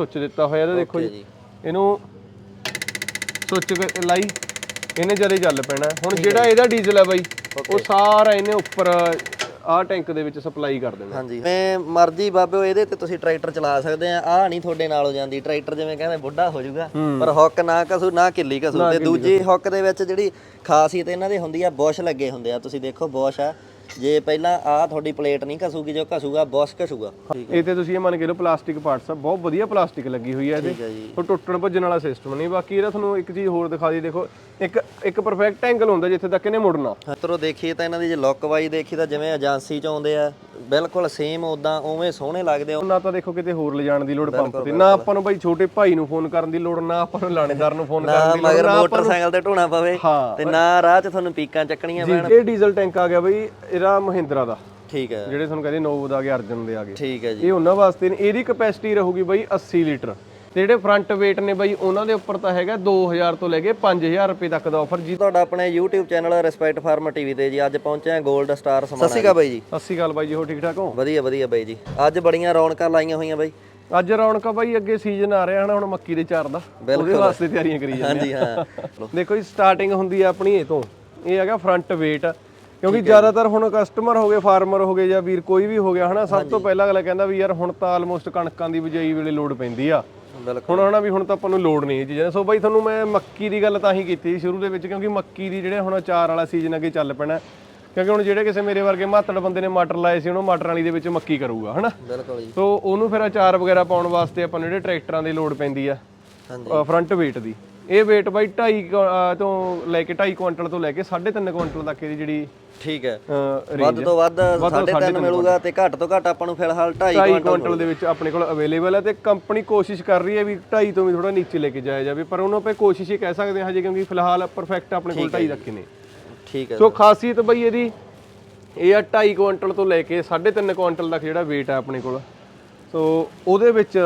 ਸੁੱਚ ਦਿੱਤਾ ਹੋਇਆ ਇਹਦਾ ਦੇਖੋ ਜੀ। ਇਹਨੂੰ ਸੁੱਚ ਕ- ਲਾਈ। ਇਹਨੇ ਜਦੇ ਚੱਲ ਪੈਣਾ। ਹੁਣ ਜਿਹੜਾ ਇਹਦਾ ਡੀਜ਼ਲ ਹੈ ਬਾਈ ਉਹ ਸਾਰਾ ਇਹਨੇ ਉੱਪਰ ਆਹ ਟੈਂਕ ਦੇ ਵਿੱਚ ਸਪਲਾਈ ਕਰ ਦੇਣਾ। ਹਾਂਜੀ। ਮੈਂ ਮਰਜ਼ੀ ਬਾਬਿਓ ਇਹਦੇ ਤੇ ਤੁਸੀਂ ਟਰੈਕਟਰ ਚਲਾ ਸਕਦੇ ਆ। ਆਹ ਨਹੀਂ ਤੁਹਾਡੇ ਨਾਲ ਹੋ ਜਾਂਦੀ। ਟਰੈਕਟਰ ਜਿਵੇਂ ਕਹਿੰਦੇ ਬੁੱਢਾ ਹੋ ਜਾਊਗਾ। ਪਰ ਹੁੱਕ ਨਾ ਕਸੂ ਨਾ ਕਿੱਲੀ ਕਸੂ। ਤੇ ਦੂਜੀ ਹੁੱਕ ਦੇ ਵਿੱਚ ਜਿਹੜੀ ਖਾਸੀਅਤ ਇਹਨਾਂ ਦੀ ਹੁੰਦੀ ਆ ਬੁਸ਼ ਲੱਗੇ ਹੁੰਦੇ ਆ। ਤੁਸੀਂ ਦੇਖੋ ਬੁਸ਼ ਆ। ਜੇ ਪਹਿਲਾਂ ਆਹ ਤੁਹਾਡੀ ਪਲੇਟ ਨਹੀਂ ਕਸੂਗੀ ਜੋ ਕਸੂਗਾ ਬੁਸ਼ ਠੀਕ ਇਹ ਤੇ ਤੁਸੀਂ ਇਹ ਮੰਨ ਕੇ ਲਓ ਪਲਾਸਟਿਕ ਪਾਰਟਸ ਆ ਬਹੁਤ ਵਧੀਆ ਪਲਾਸਟਿਕ ਲੱਗੀ ਹੋਈ ਹੈ ਇਹਦੇ ਹੈ ਜੀ। ਉਹ ਟੁੱਟਣ ਭੱਜਣ ਵਾਲਾ ਸਿਸਟਮ ਨਹੀਂ ਬਾਕੀ ਇਹਦਾ ਤੁਹਾਨੂੰ ਇੱਕ ਚੀਜ਼ ਹੋਰ ਦਿਖਾ ਦੀ ਦੇਖੋ ਇੱਕ ਇੱਕ ਪਰਫੈਕਟ ਐਂਗਲ ਹੁੰਦਾ ਜਿੱਥੇ ਤੱਕ ਇਹਨੇ ਮੁੜਨਾ। ਤਰੋ ਦੇਖੀਏ ਤਾਂ ਇਹਨਾਂ ਦੀ ਜੇ ਲੁੱਕ ਵਾਈਜ਼ ਦੇਖੀ ਤਾਂ ਜਿਵੇਂ ਏਜੰਸੀ ਚ ਆਉਂਦੇ ਆ ਬਿਲਕੁਲ ਸੇਮ ਉਦਾਂ ਉਵੇਂ ਸੋਹਣੇ ਲੱਗਦੇ ਆ। ਨਾ ਤਾਂ ਦੇਖੋ ਕਿਤੇ ਹੋਰ ਲਿਜਾਣ ਦੀ ਲੋੜ ਪੰਪ ਤੇ ਨਾ ਆਪਾਂ ਨੂੰ ਬਾਈ ਛੋਟੇ ਭਾਈ ਨੂੰ ਫੋਨ ਕਰਨ ਦੀ ਲੋੜ ਨਾ ਆਪਾਂ ਨੂੰ ਲਾਣੇਦਾਰ ਨੂੰ ਫੋਨ ਕਰਨ ਦੀ ਲੋੜ ਮਗਰ ਨਾ ਆਪਾਂ ਨੂੰ ਮੋਟਰਸਾਈਕਲ ਤੇ ਢੋਣਾ ਪਵੇ ਹਾਂ। ਤੇ ਨਾ ਰਾਹ 'ਚ ਤੁਹਾਨੂੰ ਪੀਕਾਂ ਚੱਕਣੀਆਂ ਜੀ ਪੈਣ। ਇਹ ਡੀਜ਼ਲ ਟੈਂਕ ਆ ਗਿਆ ਬਈ ਇਹਦਾ ਮਹਿੰਦਰਾ ਦਾ। ਠੀਕ ਹੈ। ਜਿਹੜੇ ਤੁਹਾਨੂੰ ਕਹਿੰਦੇ ਨੋਵ ਦਾ ਆ ਗਿਆ ਅਰਜਨ ਦੇ ਆ ਗਏ। ਠੀਕ ਹੈ ਜੀ। ਇਹ ਉਹਨਾਂ ਵਾਸਤੇ ਨੇ ਇਹਦੀ ਕਪੈਸਿਟੀ ਰਹੂਗੀ ਬਾਈ 80 ਲੀਟਰ। ਤੇ ਜਿਹੜੇ ਫਰੰਟ weight ਨੇ ਬਾਈ ਉਹਨਾਂ ਦੇ ਉੱਪਰ ਤਾਂ ਹੈਗਾ 2000 ਤੋਂ ਲੈ ਕੇ 5000 ਰੁਪਏ ਤੱਕ ਦਾ ਆਫਰ ਜੀ। ਤੁਹਾਡਾ ਆਪਣੇ YouTube channel Respect Farm TV ਤੇ ਜੀ ਅੱਜ ਪਹੁੰਚੇ ਆ 골ਡ ਸਟਾਰ ਸਮਾਣਾ ਸਤਿ ਸ਼੍ਰੀ ਅਕਾਲ ਬਾਈ ਜੀ। ਸਤਿ ਸ਼੍ਰੀ ਅਕਾਲ ਬਾਈ ਜੀ ਹੋ ਠੀਕ ਠਾਕ ਹੋ? ਵਧੀਆ ਵਧੀਆ ਬਾਈ ਜੀ। ਅੱਜ ਬੜੀਆਂ ਰੌਣਕਾਂ ਲਾਈਆਂ ਹੋਈਆਂ ਬਾਈ। ਅੱਜ ਰੌਣਕਾਂ ਬਾਈ ਅੱਗੇ ਸੀਜ਼ਨ ਆ ਰਿਹਾ ਹਨਾ ਹੁਣ ਮੱਕੀ ਦੇ ਚਾਰ ਦਾ। ਉਹਦੇ ਵਾਸਤੇ ਤਿਆਰੀਆਂ ਕਰੀ ਜਾਂਦੇ ਹਾਂਜੀ ਹਾਂ। ਦੇਖੋ ਜੀ ਸਟਾਰਟਿੰਗ ਹੁੰਦੀ ਹੈ ਆਪਣੀ ਇਹ ਤੋਂ। ਇਹ ਹੈਗਾ ਫਰੰਟ weight ਕਿਉਂਕਿ ਜ਼ਿਆਦਾਤਰ ਹੁਣ ਕਸਟਮਰ ਹੋ ਗਏ ਫਾਰਮਰ ਹੋ ਗਏ ਜਾਂ ਵੀਰ ਕੋਈ ਵੀ ਹੋ ਗਿਆ ਹਨਾ ਸਭ ਤੋਂ ਪਹਿਲਾਂ ਅਗਲਾ ਕਹਿੰਦਾ ਵੀ ਯਾਰ ਹੁਣ ਤਾਂ ਆਲਮੋਸਟ ਕਣਕਾਂ ਦੀ ਬਿਜਾਈ ਵੇਲੇ ਲੋਡ ਪੈਂਦੀ ਆ। ਹੁਣ ਹਨਾ ਵੀ ਹੁਣ ਤਾਂ ਆਪਾਂ ਨੂੰ ਲੋਡ ਨਹੀਂ ਇਹ ਚੀਜ਼ਾਂ। ਸੋ ਬਾਈ ਤੁਹਾਨੂੰ ਮੈਂ ਮੱਕੀ ਦੀ ਗੱਲ ਤਾਂ ਹੀ ਕੀਤੀ ਸੀ ਸ਼ੁਰੂ ਦੇ ਵਿੱਚ ਕਿਉਂਕਿ ਮੱਕੀ ਦੀ ਜਿਹੜੇ ਹੁਣ ਅਚਾਰ ਵਾਲਾ ਸੀਜ਼ਨ ਅੱਗੇ ਚੱਲ ਪੈਣਾ। ਕਿਉਂਕਿ ਹੁਣ ਜਿਹੜੇ ਕਿਸੇ ਮੇਰੇ ਵਰਗੇ ਮਾਤੜ ਬੰਦੇ ਨੇ ਮਟਰ ਲਾਏ ਸੀ ਉਹਨੂੰ ਮਟਰ ਵਾਲੀ ਦੇ ਵਿੱਚ ਮੱਕੀ ਕਰੂਗਾ ਹਨਾ? ਬਿਲਕੁਲ ਜੀ। ਸੋ ਉਹਨੂੰ ਫਿਰ ਅਚਾਰ ਵਗੈਰਾ ਪਾਉਣ ਵਾਸਤੇ ਆਪਾਂ ਨੂੰ ਜਿਹੜੇ ਟਰੈਕਟਰਾਂ ਦੀ ਲੋਡ ਪੈਂਦੀ ਆ ਹਾਂਜੀ। ਫਰੰਟ weight ਦੀ। ਇਹ weight ਬਾਈ 2.5 ਤੋਂ ਲੈ ਕੇ 2.5 ਕੁਇੰਟਲ ਤੋਂ ਲੈ ਕੇ 3.5 ਕੁਇੰਟਲ ਤੱਕ ਇਹਦੀ ਜਿਹੜੀ ਠੀਕ ਹੈ। ਵੱਧ ਤੋਂ ਵੱਧ 3.5 ਮਿਲੂਗਾ ਤੇ ਘੱਟ ਤੋਂ ਘੱਟ ਆਪਾਂ ਨੂੰ ਫਿਲਹਾਲ 2.5 2.5 ਕੁਇੰਟਲ ਦੇ ਵਿੱਚ ਆਪਣੇ ਕੋਲ ਅਵੇਲੇਬਲ ਹੈ ਤੇ ਕੰਪਨੀ ਕੋਸ਼ਿਸ਼ ਕਰ ਰਹੀ ਹੈ ਵੀ 2.5 ਤੋਂ ਵੀ ਥੋੜਾ ਨੀਚੇ ਲੈ ਕੇ ਜਾਇਆ ਜਾਵੇ ਪਰ ਉਹਨੂੰ ਆਪਾਂ ਕੋਸ਼ਿਸ਼ ਹੀ ਕਹਿ ਸਕਦੇ ਹਾਂ ਹਜੇ ਕਿਉਂਕਿ ਫਿਲਹਾਲ ਪਰਫੈਕਟ ਆਪਣੇ ਕੋਲ 2.5 ਰੱਖੇ ਨੇ। ਠੀਕ ਹੈ ਸੋ ਖਾਸੀਅਤ ਬਈ ਇਹਦੀ ਇਹ ਆ 2.5 ਕੁਇੰਟਲ ਤੋਂ ਲੈ ਕੇ 3.5 ਕੁਇੰਟਲ ਤੱਕ ਜਿਹੜਾ weight ਹੈ ਆਪਣੇ ਕੋਲ। ਸੋ ਉਹਦੇ ਵਿੱਚ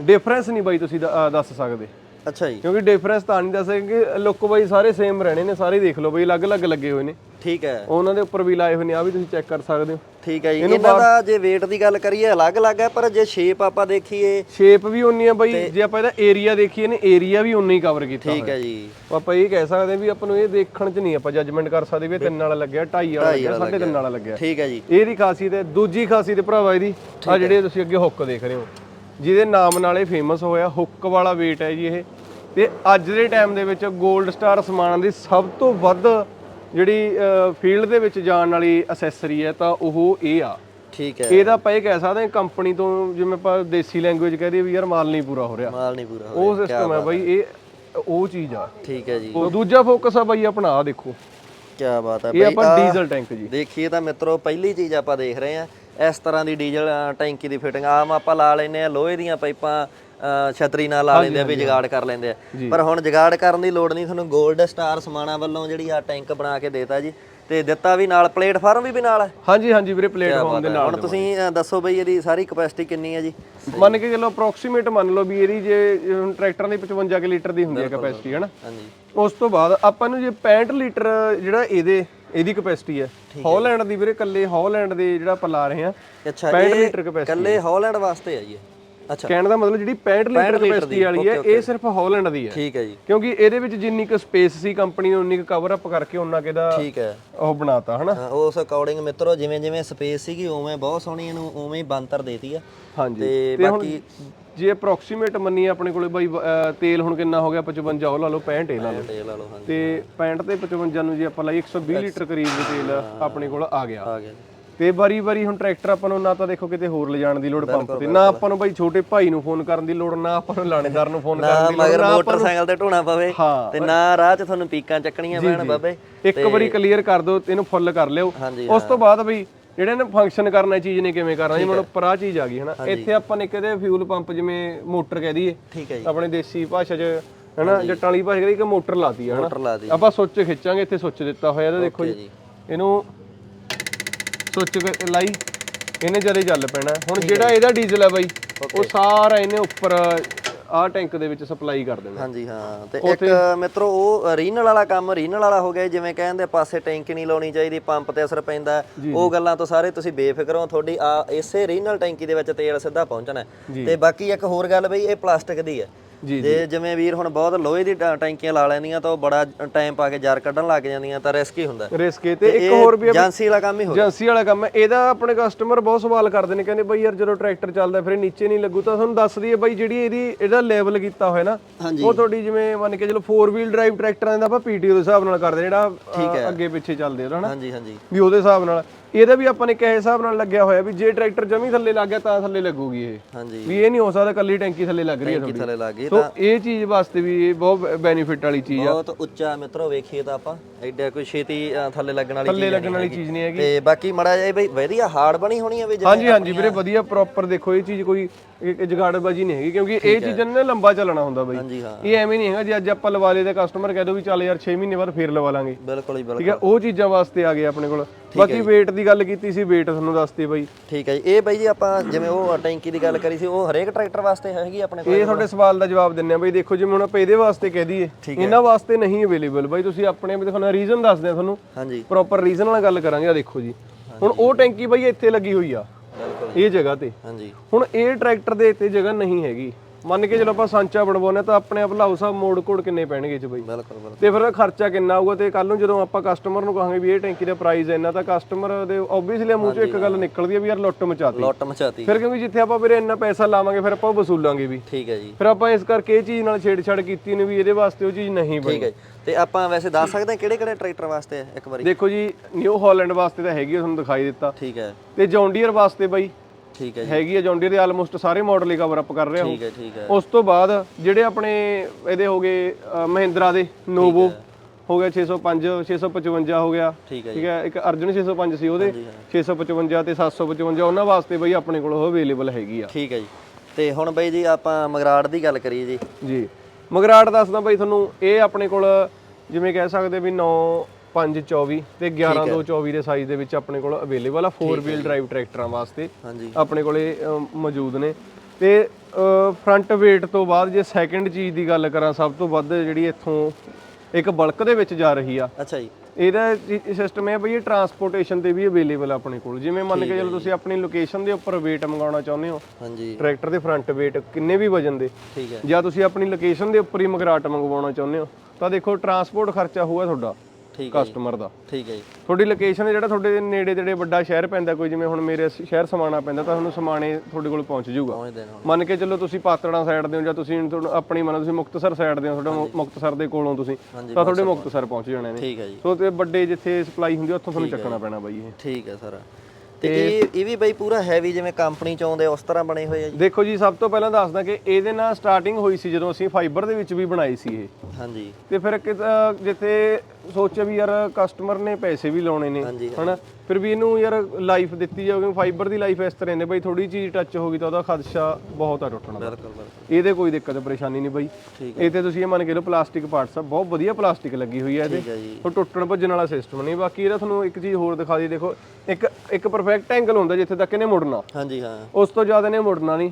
ਡਿਫਰੈਂਸ ਨਹੀਂ ਬਾਈ ਤੁਸੀਂ ਦੱਸ ਸਕਦੇ। ਅੱਛਾ ਜੀ। ਕਿਉਂਕਿ ਡਿਫਰੈਂਸ ਤਾਂ ਨਹੀਂ ਦੱਸ ਸਕਦੇ ਕਿ ਲੁੱਕ ਬਾਈ ਸਾਰੇ ਸੇਮ ਰਹਿਣੇ ਨੇ ਸਾਰੇ ਦੇਖ ਲਓ ਬਈ ਅਲੱਗ-ਅਲੱਗ ਲੱਗੇ ਹੋਏ ਨੇ। ਠੀਕ ਹੈ। ਉਹਨਾਂ ਦੇ ਉੱਪਰ ਵੀ ਲਾਏ ਹੋਏ ਨੇ ਆ ਵੀ ਤੁਸੀਂ ਚੈੱਕ ਕਰ ਸਕਦੇ ਹੋ। ਠੀਕ ਹੈ ਜੀ। ਇਹਨਾਂ ਦਾ ਜੇ weight ਦੀ ਗੱਲ ਕਰੀਏ ਅਲੱਗ-ਅਲੱਗ ਹੈ ਪਰ ਜੇ ਸ਼ੇਪ ਆਪਾਂ ਦੇਖੀਏ ਸ਼ੇਪ ਵੀ ਉਨੀ ਆ ਬਾਈ ਜੇ ਆਪਾਂ ਇਹਦਾ ਏਰੀਆ ਦੇਖੀਏ ਨੇ ਏਰੀਆ ਵੀ ਉਨਾ ਹੀ ਕਵਰ ਕੀਤਾ ਠੀਕ ਹੈ ਜੀ। ਆਪਾਂ ਇਹ ਕਹਿ ਸਕਦੇ ਹਾਂ ਵੀ ਆਪਾਂ ਨੂੰ ਇਹ ਦੇਖਣ 'ਚ ਨਹੀਂ ਆਪਾਂ ਜੱਜਮੈਂਟ ਕਰ ਸਕਦੇ ਵੀ ਤਿੰਨ ਵਾਲਾ ਲੱਗਿਆ ਢਾਈ ਵਾਲਾ ਲੱਗਿਆ ਸਾਢੇ ਤਿੰਨ ਵਾਲਾ ਲੱਗਿਆ। ਠੀਕ ਹੈ ਜੀ। ਇਹਦੀ ਖਾਸੀਅਤ ਹੈ ਦੂਜੀ ਖਾਸੀਅਤ ਭਰਾਵਾ ਇਹਦੀ। ਆ ਜਿਹੜੇ ਤੁਸੀਂ ਅੱਗੇ ਹੁੱਕ ਦੇਖ ਰਹੇ ਹੋ। ਜਿਹਦੇ ਨਾਮ ਨਾਲ ਇਹ ਫੇਮਸ ਹੋਇਆ ਹੁੱਕ ਵਾਲਾ weight ਹੈ ਜੀ ਇਹ। ਤੇ ਅੱਜ ਦੇ ਟਾਈਮ ਦੇ ਵਿੱਚ 골ਡ ਸਟਾਰ ਸਮਾਨ ਦੀ ਸਭ ਤੋਂ ਵੱਧ ਜਿਹੜੀ ਫੀਲਡ ਦੇ ਵਿੱਚ ਜਾਣ ਵਾਲੀ ਅਸੈਸਰੀ ਹੈ ਤਾਂ ਉਹ ਇਹ ਆ। ਠੀਕ ਹੈ। ਇਹਦਾ ਆਪਾਂ ਇਹ ਕਹਿ ਸਕਦੇ ਹਾਂ ਕੰਪਨੀ ਤੋਂ ਜਿਵੇਂ ਆਪਾਂ ਦੇਸੀ ਲੈਂਗੁਏਜ ਕਹਦੇ ਵੀ ਯਾਰ ਮਾਲ ਨਹੀਂ ਪੂਰਾ ਹੋ ਰਿਹਾ। ਮਾਲ ਨਹੀਂ ਪੂਰਾ ਹੋ ਉਹ ਸਿਸਟਮ ਹੈ ਬਾਈ ਇਹ ਉਹ ਚੀਜ਼ ਆ। ਠੀਕ ਹੈ ਜੀ। ਉਹ ਦੂਜਾ ਫੋਕਸ ਆ ਬਾਈ ਆਪਣਾ ਆ ਦੇਖੋ। ਕੀ ਬਾਤ ਹੈ ਇਹ ਆਪਾਂ ਡੀਜ਼ਲ ਟੈਂਕ ਜੀ। ਦੇਖੀਏ ਤਾਂ ਮਿੱਤਰੋ ਪਹਿਲੀ ਚੀਜ਼ ਆਪਾਂ ਦੇਖ ਰਹੇ ਆ ਇਸ ਤਰ੍ਹਾਂ ਦੀ ਡੀਜ਼ਲ ਟੈਂਕੀ ਦੀ ਫਿਟਿੰਗ ਆਮ ਆਪਾਂ ਲਾ ਲੈਨੇ ਆ ਲੋਹੇ ਦੀਆਂ ਪਾਈਪਾਂ ਛਤਰੀ ਨਾਲ ਲਾ ਲੈਂਦੇ ਆ ਵੀ ਜਗਾੜ ਕਰ ਲੈਂਦੇ ਆ। ਪਰ ਹੁਣ ਜਗਾੜ ਕਰਨ ਦੀ ਲੋੜ ਨਹੀਂ ਤੁਹਾਨੂੰ 골ਡ ਸਟਾਰ ਸਮਾਣਾ ਵੱਲੋਂ ਜਿਹੜੀ ਆ ਟੈਂਕ ਬਣਾ ਕੇ ਦੇਤਾ ਜੀ। ਤੇ ਦਿੱਤਾ ਵੀ ਨਾਲ ਪਲੇਟਫਾਰਮ ਵੀ ਵੀ ਨਾਲ ਹੈ? ਹਾਂਜੀ ਹਾਂਜੀ ਵੀਰੇ ਪਲੇਟਫਾਰਮ ਦੇ ਨਾਲ ਹੁਣ ਤੁਸੀਂ ਅ, ਦੱਸੋ ਬਈ ਇਹਦੀ ਸਾਰੀ ਕਪੈਸਿਟੀ ਕਿੰਨੀ ਹੈ ਜੀ? ਮੰਨ ਕੇ ਚੱਲੋ ਅਪਰੋਕਸੀਮੇਟ ਮੰਨ ਲਓ ਵੀ ਇਹਦੀ ਜੇ ਹੁਣ ਟਰੈਕਟਰਾਂ ਦੀ 55 ਕਿ ਲੀਟਰ ਦੀ ਹੁੰਦੀ ਹੈ ਕਪੈਸਿਟੀ ਹਨਾ? ਹਾਂਜੀ। ਉਸ ਤੋਂ ਬਾਅਦ ਆਪਾਂ ਨੂੰ ਜੇ 65 ਲੀਟਰ ਜਿਹੜਾ ਇਹਦੇ ਇਹਦੀ ਕਪੈਸਿਟੀ ਹੈ ਹੌਲੈਂਡ ਦੀ ਵੀਰੇ ਕੱਲੇ ਹੌਲੈਂਡ ਦੇ ਜਿਹੜਾ ਆਪਾਂ ਲਾ ਰਹੇ ਹਾਂ ਅੱਛਾ 65 ਇਹ ਲੀਟਰ capacity ਕੱਲੇ ਹਾਲੈਂਡ ਵਾਸਤੇ ਹੈ ਜੀ ਇਹ। ਅੱਛਾ। ਕਹਿਣ ਦਾ ਮਤਲਬ ਜਿਹੜੀ 65 ਲੀਟਰ ਕਪੈਸਿਟੀ ਵਾਲੀ ਹੈ ਇਹ ਸਿਰਫ ਹੌਲੈਂਡ ਦੀ ਹੈ। ਠੀਕ ਹੈ ਜੀ। ਕਿਉਂਕਿ ਇਹਦੇ ਵਿੱਚ ਜਿੰਨੀ ਕੁ ਸਪੇਸ ਸੀ ਕੰਪਨੀ ਨੇ ਉਨੀ ਕੁ ਕਵਰ ਅਪ ਕਰਕੇ ਉਹਨਾਂ ਕਿਦਾ ਠੀਕ ਹੈ। ਉਹ ਬਣਾਤਾ ਹਨਾ? ਹਾਂ, ਉਸ ਅਕੋਰਡਿੰਗ ਮਿੱਤਰੋ ਜਿਵੇਂ ਜਿਵੇਂ ਸਪੇਸ ਸੀਗੀ ਉਵੇਂ ਬਹੁਤ ਸੋਹਣੀ ਇਹਨੂੰ ਉਵੇਂ ਹੀ ਬੰਤਰ ਦੇਤੀ ਆ। ਹਾਂਜੀ। ਤੇ ਬਾਕੀ ਜੇ ਅਪਰੋਕਸੀਮੇਟ ਮੰਨੀ ਆਪਣੇ ਕੋਲੇ ਬਾਈ ਤੇਲ ਹੁਣ ਕਿੰਨਾ ਹੋ ਗਿਆ? 55 ਉਹ ਲਾ ਲਓ 65 ਇਹ ਲਾ ਲਓ। ਤੇਲ ਲਾ ਲਓ ਹਾਂਜੀ ਤੇ 65 ਤੇ 55 ਨੂੰ ਜੇ ਆਪਾਂ ਲਾਈ 120 ਲੀਟਰ ਕਰੀਬ ਦੇ ਤੇਲ ਆਪਣੇ ਕੋਲ ਆ ਗਿਆ। ਆ ਗਿਆ ਤੇ ਵਾਰੀ ਵਾਰੀ ਹੁਣ ਟਰੈਕਟਰ ਆਪਾਂ ਨੂੰ ਨਾ ਤਾਂ ਦੇਖੋ ਕਿਤੇ ਹੋਰ ਲਿਜਾਣ ਦੀ ਲੋੜ ਪੰਪ ਤੇ ਨਾ ਆਪਾਂ ਨੂੰ ਬਾਈ ਛੋਟੇ ਭਾਈ ਨੂੰ ਫੋਨ ਕਰਨ ਦੀ ਲੋੜ ਨਾ ਆਪਾਂ ਨੂੰ ਲਾਣੇਦਾਰ ਨੂੰ ਫੋਨ ਕਰਨ ਦੀ ਲੋੜ ਨਾ ਮੋਟਰਸਾਈਕਲ ਤੇ ਢੋਣਾ ਪਵੇ। ਤੇ ਨਾ ਰਾਹ 'ਚ ਤੁਹਾਨੂੰ ਪੀਕਾਂ ਚੱਕਣੀਆਂ ਪੈਣ ਬਾਬੇ। ਇੱਕ ਵਾਰੀ ਕਲੀਅਰ ਕਰ ਦਿਓ ਇਹਨੂੰ ਫੁੱਲ ਕਰ ਲਿਓ। ਉਸ ਤੋਂ ਬਾਅਦ ਬਈ ਜਿਹੜੇ ਨੇ ਫੰਕਸ਼ਨ ਕਰਨਾ ਚੀਜ਼ ਨੇ ਕਿਵੇਂ ਕਰਨਾ ਜੀ ਉੱਪਰ ਆ ਚੀਜ਼ ਆ ਗਈ ਹਨਾ। ਇੱਥੇ ਆਪਾਂ ਨੇ ਕਿਤੇ ਫਿਊਲ ਪੰਪ ਜਿਵੇਂ ਮੋਟਰ ਕਹਿ ਦਈਏ ਆਪਣੇ ਦੇਸੀ ਭਾਸ਼ਾ 'ਚ ਹਨਾ ਜੱਟਾਂ ਵਾਲੀ ਭਾਸ਼ਾ ਕਹਦੀ ਕਿ ਮੋਟਰ ਲਾਤੀ ਹਨਾ। ਆਪਾਂ ਸੁੱਚ ਖਿੱਚਾਂਗੇ ਇੱਥੇ ਸੁੱਚ ਦਿੱਤਾ ਹੋਇਆ ਇਹਦਾ ਦੇਖੋ ਜੀ। ਇਹਨੂੰ ਸੁੱਚ ਲਾਈ ਇਹਨੇ ਜਦੇ ਚੱਲ ਪੈਣਾ। ਹੁਣ ਜਿਹੜਾ ਇਹਦਾ ਡੀਜ਼ਲ ਹੈ ਬਾਈ ਉਹ ਸਾਰਾ ਇਹਨੇ ਉੱਪਰ ਆਹ ਟੈਂਕ ਦੇ ਵਿੱਚ ਸਪਲਾਈ ਕਰ ਦੇਣਾ। ਹਾਂਜੀ ਹਾਂ। ਤੇ ਇੱਕ ਮਿੱਤਰੋ ਉਹ ਰੀਨਲ ਵਾਲਾ ਕੰਮ ਰੀਨਲ ਵਾਲਾ ਹੋ ਗਿਆ ਜਿਵੇਂ ਕਹਿੰਦੇ ਪਾਸੇ ਟੈਂਕ ਨਹੀਂ ਲਾਉਣੀ ਚਾਹੀਦੀ ਪੰਪ ਤੇ ਅਸਰ ਪੈਂਦਾ। ਉਹ ਗੱਲਾਂ ਤੋਂ ਸਾਰੇ ਤੁਸੀਂ ਬੇਫਿਕਰ ਹੋ ਤੁਹਾਡੀ ਆ ਇਸੇ ਰੀਨਲ ਟੈਂਕੀ ਦੇ ਵਿੱਚ ਤੇਲ ਸਿੱਧਾ ਪਹੁੰਚਣਾ। ਤੇ ਬਾਕੀ ਇੱਕ ਹੋਰ ਗੱਲ ਬਈ ਇਹ ਪਲਾਸਟਿਕ ਦੀ ਹੈ। ਜੀ, ਜਿਵੇਂ ਵੀਰ ਹੁਣ ਬਹੁਤ ਲੋਹੇ ਦੀ ਟੈਂਕੀਆਂ ਲਾ ਲੈਂਦੀਆਂ ਤਾਂ ਉਹ ਬੜਾ ਟਾਈਮ ਪਾ ਕੇ ਜਰ ਕੱਢਣ ਲੱਗ ਜਾਂਦੀਆਂ ਤਾਂ ਰਿਸਕ ਹੀ ਹੁੰਦਾ। ਰਿਸਕ ਤੇ ਇੱਕ ਹੋਰ ਵੀ ਏਜੰਸੀ ਵਾਲਾ ਕੰਮ ਹੀ ਹੋ ਏਜੰਸੀ ਵਾਲਾ ਕੰਮ ਹੈ। ਇਹਦਾ ਆਪਣੇ ਕਸਟਮਰ ਬਹੁਤ ਸਵਾਲ ਕਰਦੇ ਨੇ ਕਹਿੰਦੇ ਬਈ ਯਾਰ ਜਦੋਂ ਟਰੈਕਟਰ ਚੱਲਦਾ ਫਿਰ ਨੀਚੇ ਨਹੀਂ ਲੱਗੂ ਤਾਂ ਤੁਹਾਨੂੰ ਦੱਸ ਦਈਏ ਬਈ ਜਿਹੜੀ ਇਹਦੀ ਇਹਦਾ ਲੈਵਲ ਕੀਤਾ ਹੋਇਆ ਨਾ। ਉਹ ਤੁਹਾਡੀ ਜਿਵੇਂ ਮੰਨ ਕੇ ਚਲੋ 4 ਵੀਲ ਡਰਾਈਵ ਟਰੈਕਟਰਾਂ ਦਾ ਆਪਾਂ ਪੀਟੀਓ ਦੇ ਹਿਸਾਬ ਨਾਲ ਕਰਦੇ ਜਿਹੜਾ ਅੱਗੇ ਪਿੱਛੇ ਚੱਲਦੇ ਉਹਦਾ ਹਨਾ? ਹਾਂਜੀ ਹਾਂਜੀ। ਵੀ ਉਹਦੇ ਹਿਸਾਬ ਨਾਲ। ਇਹਦਾ ਵੀ ਆਪਾਂ ਨੇ ਕਿਹੇ ਹਿਸਾਬ ਨਾਲ ਲੱਗਿਆ ਹੋਇਆ ਵੀ ਜੇ ਟਰੈਕਟਰ ਜਮੀ ਥੱਲੇ ਲੱਗ ਗਿਆ ਤਾਂ ਥੱਲੇ ਲੱਗੂਗੀ ਇਹ। ਹਾਂਜੀ। ਵੀ ਇਹ ਨਹੀਂ ਹੋ ਸਕਦਾ ਕੱਲੀ ਟੈਂਕੀ ਥੱਲੇ ਲੱਗ ਰਹੀ ਹੈ ਤੁਹਾਡੀ। ਥੱਲੇ ਲੱਗ ਗਈ ਸੋ ਇਹ ਚੀਜ਼ ਵਾਸਤੇ ਵੀ ਇਹ ਬਹੁਤ ਬੈਨੀਫਿਟ ਵਾਲੀ ਚੀਜ਼ ਆ। ਬਹੁਤ ਉੱਚਾ ਮਿੱਤਰੋ ਵੇਖੀਏ ਤਾਂ ਆਪਾਂ ਐਡਾ ਕੋਈ ਛੇਤੀ ਥੱਲੇ ਲੱਗਣ ਵਾਲੀ ਥੱਲੇ ਲੱਗਣ ਵਾਲੀ ਚੀਜ਼ ਨਹੀਂ ਹੈਗੀ। ਤੇ ਬਾਕੀ ਮੜਾ ਜਾਏ ਬਈ ਵਧੀਆ ਹਾਰਡ ਬਣੀ ਹੋਣੀ ਹੈ ਵੀ ਹਾਂਜੀ ਹਾਂਜੀ ਵੀਰੇ ਵਧੀਆ ਪ੍ਰੋਪਰ ਦੇਖੋ ਇਹ ਚੀਜ਼ ਕੋਈ ਜਗਾੜਬਾਜੀ ਨਹੀਂ ਹੈਗੀ ਕਿਉਂਕਿ ਇਹ ਚੀਜ਼ਾਂ ਨੇ ਲੰਬਾ ਚੱਲਣਾ ਹੁੰਦਾ ਬਾਈ। ਇਹ ਐਵੇਂ ਨਹੀਂ ਹੈਗਾ ਜੇ ਅੱਜ ਆਪਾਂ ਲਵਾ ਲਏ ਤੇ ਕਸਟਮਰ ਕਹਿ ਦੋ ਵੀ ਚੱਲ ਯਾਰ 6 ਮਹੀਨੇ ਬਾਅਦ ਫੇਰ ਲਵਾ ਲਾਂਗੇ। ਬਿਲਕੁਲ ਠੀਕ ਬਿਲਕੁਲ। ਹੈ ਉਹ ਚੀਜ਼ਾਂ ਵਾਸਤੇ ਆ ਗਏ ਆਪਣੇ ਕੋਲ। ਬਾਕੀ weight ਦੀ ਗੱਲ ਕੀਤੀ ਸੀ weight ਤੁਹਾਨੂੰ ਦੱਸਤੀ ਬਾਈ। ਠੀਕ ਹੈ ਜੀ। ਇਹ ਬਾਈ ਜੀ ਆਪਾਂ ਜਿਵੇਂ ਉਹ ਟੈਂਕੀ ਦੀ ਗੱਲ ਕਰੀ ਸੀ ਉਹ ਹਰੇਕ ਟਰੈਕਟਰ ਵਾਸਤੇ ਹੈਗੀ ਆਪਣੇ ਕੋਲ? ਇਹ ਤੁਹਾਡੇ ਸਵਾਲ ਦਾ ਜਵਾਬ ਦਿੰਨੇ ਆ ਬਾਈ। ਦੇਖੋ ਜਿਵੇਂ ਹੁਣ ਆਪਾਂ ਇਹਦੇ ਵਾਸਤੇ ਕਹਿ ਦਈਏ। ਇਹਨਾਂ ਵਾਸਤੇ ਨਹੀਂ ਅਵੇਲੇਬਲ ਬਾਈ। ਤੁਸੀਂ ਆਪਣੇ ਵੀ ਦਿਖਾਉਣਾ ਰੀਜ਼ਨ ਦੱਸਦੇ ਆ ਤੁਹਾਨੂੰ। ਹਾਂਜੀ। ਪ੍ਰੋਪਰ ਰੀਜ਼ਨ ਨਾਲ ਗੱਲ ਕਰਾਂਗੇ ਆ ਦੇਖੋ ਜੀ। ਹੁਣ ਉਹ ਟੈਂਕੀ ਬਾਈ ਇੱਥੇ ਲੱਗੀ ਹੋਈ ਆ। ਬਿਲਕੁਲ। ਇਹ ਜਗ੍ਹਾ ਤੇ। ਹਾਂਜੀ। ਹੁਣ ਇਹ ਟਰੈਕਟਰ ਦੇ ਇੱਥੇ ਜਗ੍ਹਾ ਨਹੀਂ ਹੈਗੀ। ਮੰਨ ਕੇ ਚਲੋ ਆਪਾਂ ਸਾਂਚਾ ਬਣਵਾਉਨੇ ਤਾਂ ਆਪਣੇ ਆਪ ਲਾਉ ਸਾਹਿਬ ਮੋੜ ਕੋੜ ਕਿੰਨੇ ਪੈਣਗੇ ਚ ਬਈ? ਬਿਲਕੁਲ ਬਿਲਕੁਲ। ਤੇ ਫਿਰ ਖਰਚਾ ਕਿੰਨਾ ਆਊਗਾ ਤੇ ਕੱਲ ਨੂੰ ਜਦੋਂ ਆਪਾਂ ਕਸਟਮਰ ਨੂੰ ਕਹਾਂਗੇ ਵੀ ਇਹ ਟੈਂਕੀ ਦਾ ਪ੍ਰਾਈਸ ਇੰਨਾ ਤਾਂ ਕਸਟਮਰ ਦੇ ਆਬਵੀਅਸਲੀ ਮੂੰਹ ਚੋਂ ਇੱਕ ਗੱਲ ਨਿਕਲਦੀ ਆ ਵੀ ਯਾਰ ਲੁੱਟ ਮਚਾਤੀ। ਲੋਟ ਮਚਾਤੀ। ਫਿਰ ਕਿਉਂਕਿ ਜਿੱਥੇ ਆਪਾਂ ਵੀਰੇ ਇੰਨਾ ਪੈਸਾ ਲਾਵਾਂਗੇ ਫਿਰ ਆਪਾਂ ਉਹ ਵਸੂਲਾਂਗੇ ਵੀ। ਠੀਕ ਹੈ ਜੀ। ਫਿਰ ਆਪਾਂ ਇਸ ਕਰਕੇ ਇਹ ਚੀਜ਼ ਨਾਲ ਛੇੜਛਾੜ ਕੀਤੀ ਨੇ ਵੀ ਇਹਦੇ ਵਾਸਤੇ ਉਹ ਚੀਜ਼ ਨਹੀਂ ਬਣੀ। ਠੀਕ ਹੈ ਜੀ। ਤੇ ਆਪਾਂ ਵੈਸੇ ਦੱਸ ਸਕਦੇ ਹਾਂ ਕਿਹੜੇ ਕਿਹੜੇ ਟਰੈਕਟਰ ਵਾਸਤੇ ਹੈ ਇੱਕ ਵਾਰੀ? ਦੇਖੋ ਜੀ ਨਿਊ ਹਾਲੈਂਡ ਵਾਸਤੇ ਤਾਂ ਹੈਗੀ ਤੁਹਾਨੂੰ ਦਿਖਾਈ ਦਿੱਤਾ। ਠੀਕ ਹੈ। ਤੇ ਜੌਂਡੀਅਰ ਵਾਸਤੇ ਬਾਈ। ਠੀਕ ਹੈ ਜੀ। ਹੈਗੀ ਆ ਜੌਂਡੀਅਰ ਦੇ ਆਲਮੋਸਟ ਸਾਰੇ ਮਾਡਲ ਹੀ ਕਵਰ ਅਪ ਕਰ ਰਿਹਾ ਠੀਕ ਹੈ ਠੀਕ ਹੈ। ਉਸ ਤੋਂ ਬਾਅਦ ਜਿਹੜੇ ਆਪਣੇ ਇਹਦੇ ਹੋ ਗਏ ਅ, ਮਹਿੰਦਰਾ ਦੇ ਨੋਵੋ ਹੋ। ਗਿਆ 605 655 ਹੋ ਗਿਆ। ਠੀਕ ਹੈ ਹੈ ਇੱਕ ਅਰਜਨ 605 ਸੀ ਉਹਦੇ। 655 ਤੇ 755 ਉਹਨਾਂ ਵਾਸਤੇ ਬਈ ਆਪਣੇ ਕੋਲ ਉਹ ਅਵੇਲੇਬਲ ਹੈਗੀ ਆ। ਠੀਕ ਹੈ ਜੀ। ਤੇ ਹੁਣ ਬਾਈ ਜੀ ਆਪਾਂ ਮਗਰਾੜ ਦੀ ਗੱਲ ਕਰੀਏ ਜੀ। ਜੀ। ਮਗਰਾਟ ਦੱਸਦਾ ਬਈ ਤੁਹਾਨੂੰ ਇਹ ਆਪਣੇ ਕੋਲ ਜਿਵੇਂ ਕਹਿ ਸਕਦੇ ਵੀ 9 5 24 ਤੇ 11 2 24 ਦੇ ਸਾਈਜ਼ ਦੇ ਵਿੱਚ ਆਪਣੇ ਕੋਲ ਅਵੇਲੇਬਲ ਆ 4 ਵੀਲ ਡਰਾਈਵ ਟਰੈਕਟਰਾਂ ਵਾਸਤੇ। ਆਪਣੇ ਕੋਲੇ ਮੌਜੂਦ ਨੇ। ਤੇ ਫਰੰਟ weight ਤੋਂ ਬਾਅਦ ਜੇ ਸੈਕੰਡ ਚੀਜ਼ ਦੀ ਗੱਲ ਕਰਾਂ ਸਭ ਤੋਂ ਵੱਧ ਜਿਹੜੀ ਇੱਥੋਂ ਇੱਕ ਬਲਕ ਦੇ ਵਿੱਚ ਜਾ ਰਹੀ ਆ। ਅੱਛਾ ਜੀ। ਇਹਦਾ ਸਿਸਟਮ ਹੈ ਬਈ ਇਹ ਟਰਾਂਸਪੋਰਟੇਸ਼ਨ ਤੇ ਵੀ ਅਵੇਲੇਬਲ ਆਪਣੇ ਕੋਲ। ਜਿਵੇਂ ਮੰਨ ਕੇ ਚਲੋ ਤੁਸੀਂ ਆਪਣੀ ਲੋਕੇਸ਼ਨ ਦੇ ਉੱਪਰ weight ਮੰਗਾਉਣਾ ਚਾਹੁੰਦੇ ਹੋ ਹਾਂਜੀ। ਟਰੈਕਟਰ ਦੇ ਫਰੰਟ weight ਕਿੰਨੇ ਵੀ ਵਜਨ ਦੇ। ਠੀਕ ਹੈ। ਜਾਂ ਤੁਸੀਂ ਆਪਣੀ ਲੋਕੇਸ਼ਨ ਦੇ ਉੱਪਰ ਹੀ ਮਗਰਾਟ ਮੰਗਵਾਉਣਾ ਚਾਹੁੰਦੇ ਹੋ ਤਾਂ ਦੇਖੋ ਟਰਾਂਸਪੋਰਟ ਖਰਚਾ ਹੋਊਗਾ ਤੁਹਾਡਾ। ਠੀਕ ਹੈ ਕਸਟਮਰ ਦਾ। ਠੀਕ ਹੈ ਜੀ। ਤੁਹਾਡੀ ਲੋਕੇਸ਼ਨ ਜਿਹੜਾ ਤੁਹਾਡੇ ਨੇੜੇ ਤੇੜੇ ਵੱਡਾ ਸ਼ਹਿਰ ਪੈਂਦਾ ਕੋਈ ਜਿਵੇਂ ਹੁਣ ਮੇਰੇ ਸ਼ਹਿਰ ਸਮਾਣਾ ਪੈਂਦਾ ਤਾਂ ਤੁਹਾਨੂੰ ਸਮਾਣੇ ਤੁਹਾਡੇ ਕੋਲ ਪਹੁੰਚ ਜਾਊਗਾ। ਮੰਨ ਕੇ ਚੱਲੋ ਤੁਸੀਂ ਪਾਤੜਾਂ ਸਾਈਡ ਦੇ ਹੋ ਜਾਂ ਤੁਸੀਂ ਆਪਣੀ ਮੰਨ ਤੁਸੀਂ ਮੁਕਤਸਰ ਸਾਈਡ ਦੇ ਹੋ ਤੁਹਾਡਾ ਮੁਕਤਸਰ ਦੇ ਕੋਲੋਂ ਤੁਸੀਂ ਤਾਂ ਤੁਹਾਡੇ ਮੁਕਤਸਰ। ਪਹੁੰਚ ਜਾਣੇ ਨੇ। ਠੀਕ ਹੈ ਜੀ। ਸੋ ਤੇ ਵੱਡੇ ਜਿੱਥੇ ਸਪਲਾਈ ਹੁੰਦੀ ਉੱਥੋਂ ਤੁਹਾਨੂੰ ਚੱਕਣਾ ਪੈਣਾ ਬਾਈ ਇਹ। ਠੀਕ ਹੈ ਸਰ। ਤੇ ਇਹ ਇਹ ਵੀ ਬਾਈ ਪੂਰਾ ਹੈਵੀ ਜਿਵੇਂ ਕੰਪਨੀ ਚ ਆਉਂਦੇ ਉਸ ਤਰ੍ਹਾਂ ਬਣੇ ਹੋਏ ਆ ਜੀ। ਦੇਖੋ ਜੀ ਸਭ ਤੋਂ ਪਹਿਲਾਂ ਦੱਸਦਾ ਕਿ ਇਹਦੇ ਨਾਲ ਸਟਾਰਟਿੰਗ ਹੋਈ ਸੀ ਜਦੋਂ ਅਸੀਂ ਫਾਈਬਰ ਦੇ ਵਿੱਚ ਵੀ ਬਣਾਈ ਸੀ ਇਹ। ਹਾਂਜੀ। ਤੇ ਫਿਰ ਕਿਤੇ ਜਿੱਥੇ ਸੋਚਿਆ ਵੀ ਯਾਰ ਕਸਟਮਰ ਨੇ ਪੈਸੇ ਵੀ ਲਾਉਣੇ ਨੇ ਹਾਂਜੀ, ਹਨਾ? ਫਿਰ ਵੀ ਇਹਨੂੰ ਯਾਰ ਲਾਈਫ ਦਿੱਤੀ ਜਾਊਗੀ ਫਾਈਬਰ ਦੀ ਲਾਈਫ ਇਸ ਤਰ੍ਹਾਂ ਨੇ ਬਈ ਥੋੜੀ ਚੀਜ਼ ਟੱਚ ਹੋ ਗਈ ਤਾਂ ਉਹਦਾ ਖਦਸ਼ਾ ਬਹੁਤ ਆ ਟੁੱਟਣ ਦਾ। ਬਿਲਕੁਲ ਬਿਲਕੁਲ। ਇਹਦੇ ਕੋਈ ਦਿੱਕਤ ਪਰੇਸ਼ਾਨੀ ਨਹੀਂ ਬਈ। ਇਹ ਤੇ ਤੁਸੀਂ ਇਹ ਮੰਨ ਕੇ ਲਓ ਪਲਾਸਟਿਕ ਪਾਰਟਸ ਆ ਬਹੁਤ ਵਧੀਆ ਪਲਾਸਟਿਕ ਲੱਗੀ ਹੋਈ ਹੈ ਇਹਦੇ ਉਹ ਟੁੱਟਣ ਭੱਜਣ ਵਾਲਾ ਸਿਸਟਮ ਨਹੀਂ ਬਾਕੀ ਇਹਦਾ ਤੁਹਾਨੂੰ ਇੱਕ ਚੀਜ਼ ਹੋਰ ਦਿਖਾ ਦਈ ਦੇਖੋ ਇੱਕ ਇੱਕ ਪਰਫੈਕਟ ਐਂਗਲ ਹੁੰਦਾ ਜਿੱਥੇ ਤੱਕ ਇਹਨੇ ਮੁੜਨਾ। ਹਾਂਜੀ ਹਾਂ। ਉਸ ਤੋਂ ਜ਼ਿਆਦਾ ਇਹਨੇ ਮੁੜਨਾ ਨਹੀਂ